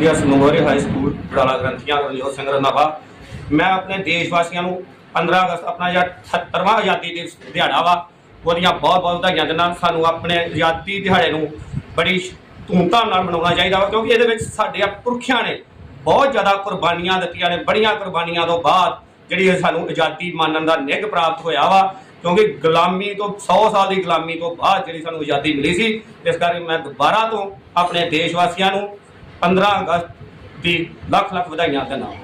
ਦੀਆਂ ਸਮੂਹਰੇ high school Barala ਗ੍ਰੰਥੀਆਂ, ਰਣਜੋਤ ਸਿੰਘ ਰੰਧਾਵਾ। ਮੈਂ ਆਪਣੇ ਦੇਸ਼ ਵਾਸੀਆਂ ਨੂੰ 15 ਅਗਸਤ ਆਪਣਾ ਜਿਹੜਾ 78ਵਾਂ ਆਜ਼ਾਦੀ ਦਿਵਸ ਦਿਹਾੜਾ ਵਾ, ਉਹਦੀਆਂ ਬਹੁਤ ਬਹੁਤ ਵਧਾਈਆਂ ਦਿੰਦਾ। ਸਾਨੂੰ ਆਪਣੇ ਆਜ਼ਾਦੀ ਦਿਹਾੜੇ ਨੂੰ ਬੜੀ ਧੂਮਧਾਮ ਨਾਲ ਮਨਾਉਣਾ ਚਾਹੀਦਾ ਵਾ, ਕਿਉਂਕਿ ਇਹਦੇ ਵਿੱਚ ਸਾਡੇ ਪੁਰਖਿਆਂ ਨੇ ਬਹੁਤ ਜ਼ਿਆਦਾ ਕੁਰਬਾਨੀਆਂ ਦਿੱਤੀਆਂ ਨੇ। ਬੜੀਆਂ ਕੁਰਬਾਨੀਆਂ ਤੋਂ ਬਾਅਦ ਜਿਹੜੀ ਸਾਨੂੰ ਆਜ਼ਾਦੀ ਮਾਨਣ ਦਾ ਨਿੱਘ ਪ੍ਰਾਪਤ ਹੋਇਆ ਵਾ, ਕਿਉਂਕਿ ਗੁਲਾਮੀ ਤੋਂ 100 ਸਾਲ ਦੀ ਗੁਲਾਮੀ ਤੋਂ ਬਾਅਦ ਜਿਹੜੀ ਸਾਨੂੰ ਆਜ਼ਾਦੀ ਮਿਲੀ ਸੀ, ਇਸ ਕਰਕੇ ਮੈਂ ਦੁਬਾਰਾ ਤੋਂ ਆਪਣੇ ਦੇਸ਼ ਵਾਸੀਆਂ ਨੂੰ 15 ਅਗਸਤ ਦੀ ਲੱਖ ਲੱਖ ਵਧਾਈਆਂ ਦੇ ਨਾਲ।